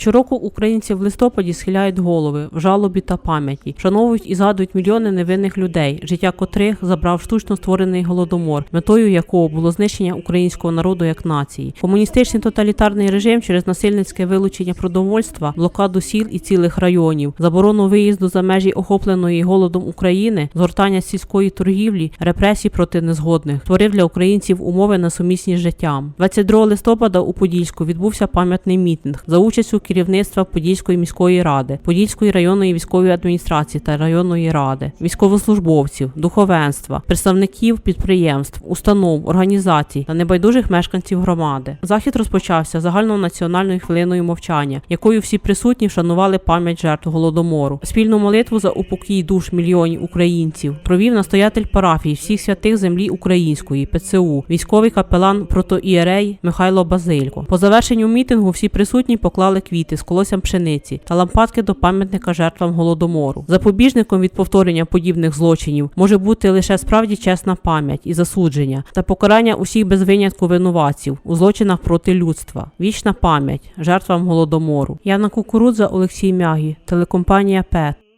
Щороку українці в листопаді схиляють голови в жалобі та пам'яті, вшановують і згадують мільйони невинних людей, життя котрих забрав штучно створений голодомор, метою якого було знищення українського народу як нації. Комуністичний тоталітарний режим через насильницьке вилучення продовольства, блокаду сіл і цілих районів, заборону виїзду за межі охопленої голодом України, згортання сільської торгівлі, репресій проти незгодних, творив для українців умови несумісні з життям. 22 листопада у Подільську відбувся пам'ятний мітинг за участю керівництва Подільської міської ради, Подільської районної військової адміністрації та районної ради, військовослужбовців, духовенства, представників підприємств, установ, організацій та небайдужих мешканців громади. Захід розпочався загальнонаціональною хвилиною мовчання, якою всі присутні вшанували пам'ять жертв голодомору. Спільну молитву за упокій душ мільйонів українців провів настоятель парафії всіх святих землі української ПЦУ, військовий капелан протоієрей Михайло Базилько. По завершенню мітингу всі присутні поклали квіти з колоссям пшениці та лампадки до пам'ятника жертвам голодомору. Запобіжником від повторення подібних злочинів може бути лише справді чесна пам'ять і засудження та покарання усіх без винятку винуватців у злочинах проти людства. Вічна пам'ять жертвам голодомору. Яна Кукурудза, Олексій Мягі, телекомпанія ПЕТ.